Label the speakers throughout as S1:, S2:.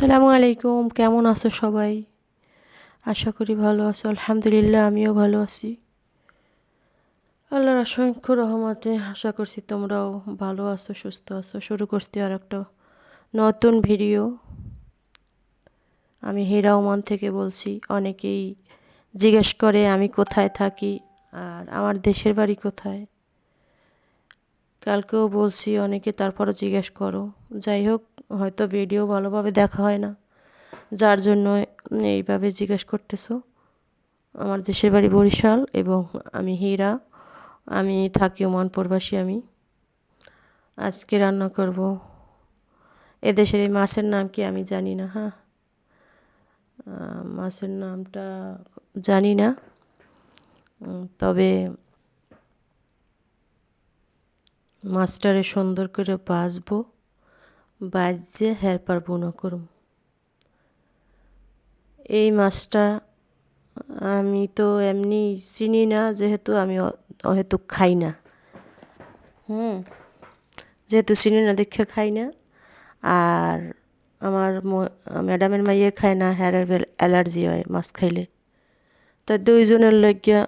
S1: আসসালামু আলাইকুম, কেমন আছো সবাই? আশা করি ভালো আছো, আলহামদুলিল্লাহ আমিও ভালো আছি। আল্লাহর অসংখ্য রহমতে আশা করছি তোমরাও ভালো আছো, সুস্থ আছো। শুরু করছি আর একটা নতুন ভিডিও। আমি হীরা ওমান থেকে বলছি, অনেকেই জিজ্ঞেস করে আমি কোথায় থাকি আর আমার দেশের বাড়ি কোথায়। কালকেও বলছি, অনেকে তারপরও জিজ্ঞেস করো। যাই হোক, হয়তো ভিডিও ভালোভাবে দেখা হয় না। যার জন্য এইভাবে জিজ্ঞেস করতেছো। আমার দেশের বাড়ি বরিশাল এবং আমি হীরা। আমি থাকি ওমান, প্রবাসী আমি। আজকে রান্না করব। এদেশের এই মাছের নাম কি আমি জানি না হ্যাঁ? মাছের নামটা জানি না। তবে মাছটারে সুন্দর করে বাছবো বাজে হেরপার বুনো করুম। এই মাছটা আমি তো এমনি চিনি না, যেহেতু আমি হয়তো খাই না। হুম, যেহেতু চিনি না, দেখে খাই না। আর আমার ম্যাডামের মাইয়ে খায় না, হেয়ার অ্যালার্জি হয় মাছ খাইলে। তা দুইজনের লাগিয়া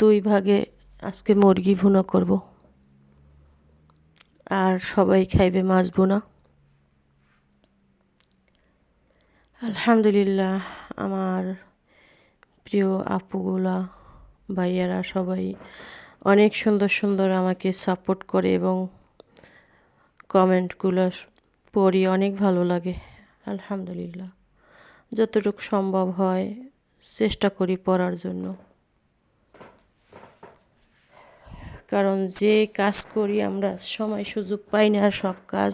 S1: দুই ভাগে আজকে মুরগি ভুনা করব। আর সবাই খাইবে মাছ ভুনা। আলহামদুলিল্লাহ, আমার প্রিয় আপুগুলা, ভাইয়ারা সবাই অনেক সুন্দর সুন্দর আমাকে সাপোর্ট করে এবং কমেন্টগুলো পড়ি, অনেক ভালো লাগে। আলহামদুলিল্লাহ, যতটুকু সম্ভব হয় চেষ্টা করি পড়ার জন্য। কারণ যে কাজ করি আমরা সময় সুযোগ পাই না আর সব কাজ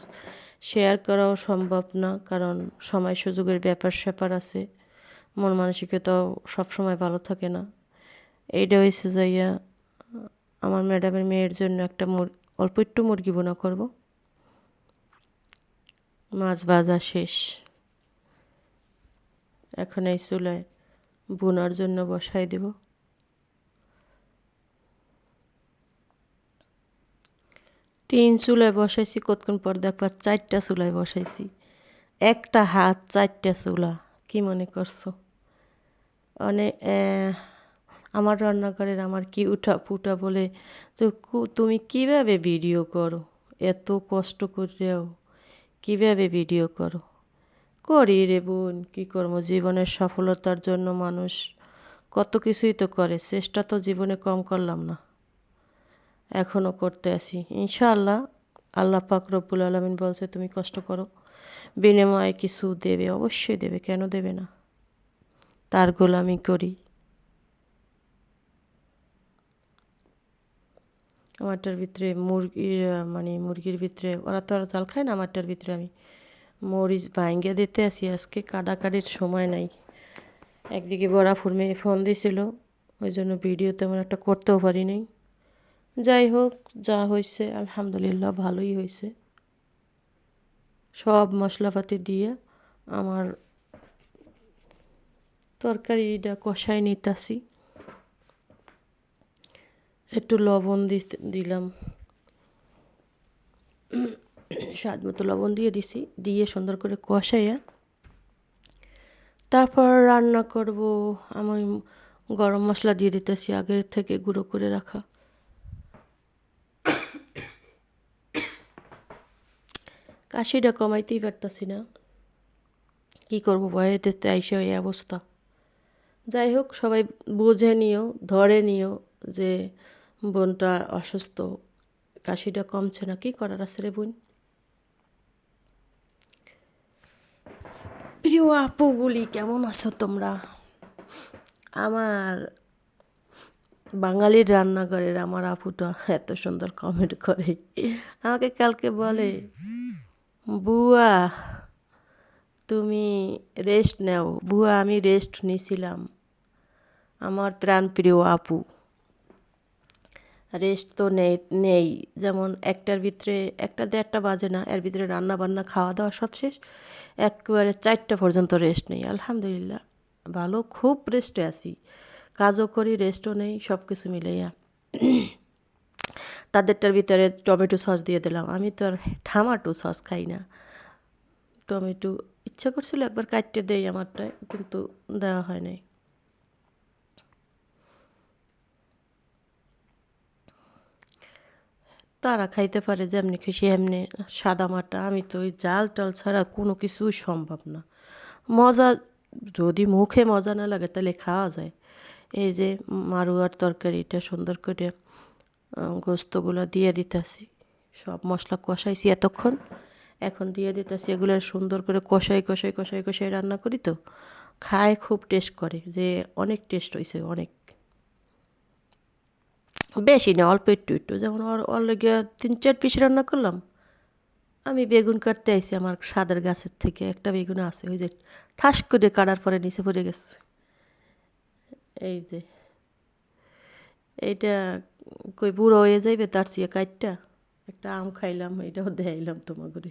S1: শেয়ার করাও সম্ভব না, কারণ সময় সুযোগের ব্যাপার স্যাপার আছে। মন মানসিকতাও সবসময় ভালো থাকে না। এইটা হয়েছে যাইয়া আমার ম্যাডামের মেয়ের জন্য একটা অল্প একটু মুরগি বোনা করব। মাছ ভাজা শেষ। এখন এই চুলায় বোনার জন্য বসাই দেব। তিন চুলায় বসাইছি, কতক্ষণ পর দেখবা চারটা চুলায় বসাইছি। একটা হাত, চারটা চুলা, কি মনে করছ? অনেক আমার রান্নাঘরের আমার কি উঠা ফুটা বলে তো তুমি কীভাবে ভিডিও করো? এত কষ্ট করেও কীভাবে ভিডিও করো? করি রে বোন, কী করব? জীবনের সফলতার জন্য মানুষ কত কিছুই তো করে, চেষ্টা তো জীবনে কম করলাম না। এখনও করতে আসি। ইনশাআল্লাহ আল্লাহ পাক রব্বুল আলমিন বলছে, তুমি কষ্ট করো। বিনিময়ে কিছু দেবে, অবশ্যই দেবে। কেন দেবে না? তার গোলামি করি। আমারটার ভিতরে মুরগি মানে মুরগির ভিতরে, ওরা তো আর চাল খায় না, আমারটার ভিতরে আমি মরিচ ভাঙ্গে দিতে আসি। আজকে কাটাকাটির সময় নাই। একদিকে বড়া ফুরমে ফোন দিছিল, ওই জন্য ভিডিও তেমন একটা করতেও পারি নাই। যাই হোক, যা হয়েছে আলহামদুলিল্লাহ ভালোই হয়েছে সব মশলাপাতি দিয়ে আমার তরকারিটা কষাই নিতাছি। একটু লবণ দিলাম। স্বাদ মতো লবণ দিয়ে দিছি, দিয়ে সুন্দর করে কষাইয়া তারপর রান্না করব। আমি গরম মশলা দিয়ে দিতেছি, আগের থেকে গুঁড়ো করে রাখা। কাশিটা কমাইতেই পারতাছি না। কী করব ভয়েতে আইসে এই অবস্থা। যাই হোক, সবাই বুঝে নিও, ধরে নিও যে বোনটা অসুস্থ কাশিটা কমছে না। কি করার আছে রে বোন? প্রিয় আপুগুলি কেমন আছো তোমরা? আমার বাঙালির রান্নাঘরের আমার আপুটা এত সুন্দর কমেন্ট করে। আমাকে কালকে বলে বুয়া, তুমি রেস্ট নেও। বুয়া, আমি রেস্ট নিছিলাম। আমার প্রাণপ্রিয় আপু। রেস্ট তো নেই নেই। যেমন একটার ভিতরে একটা দেড়টা বাজে না, এর ভিতরে রান্না বান্না খাওয়া দাওয়া সব শেষ। একেবারে চারটা পর্যন্ত রেস্ট নেই। আলহামদুলিল্লাহ, ভালো, খুব রেস্টে আছি। কাজও করি রেস্টও নেই সব কিছু মিলাইয়া। তাদেরটার ভিতরে টমেটো সস দিয়ে দিলাম। আমি তো আর ঠামাটো সস খাই না। টমেটো ইচ্ছা করছিল একবার কাটতে দেই আমারটায় কিন্তু দেওয়া হয় নাই। তারা খাইতে পারে যেমনি খুশি, এমনি সাদা মাটা। আমি তো ওই জাল টাল ছাড়া কোনো কিছুই সম্ভব না। মজা, যদি মুখে মজা না লাগে তাহলে খাওয়া যায়। এই যে মারুয়ার তরকারিটা সুন্দর করে গোস্তগুলো দিয়ে দিতেছি। সব মশলা কষাইছি এতক্ষণ। এখন দিয়ে দিতেছি এগুলো সুন্দর করে কষাই কষাই কষাই কষাই রান্না করি তো। খায় খুব টেস্ট করে যে অনেক টেস্ট হয়েছে অনেক। বেশি না, অল্প একটু একটু। যেমন ওর তিন, চার পিস রান্না করলাম। আমি বেগুন কাটতে আইছি আমার সাদের গাছের থেকে। একটা বেগুন আছে, ওই যে ঠাস করে কাটার পরে নিচে পড়ে গেছে। এই যে। এইটা কই বুড়ো হয়ে যাইবে তার চেয়ে কাটটা একটা আম খাইলাম এটাও দেখাইলাম তোমাকে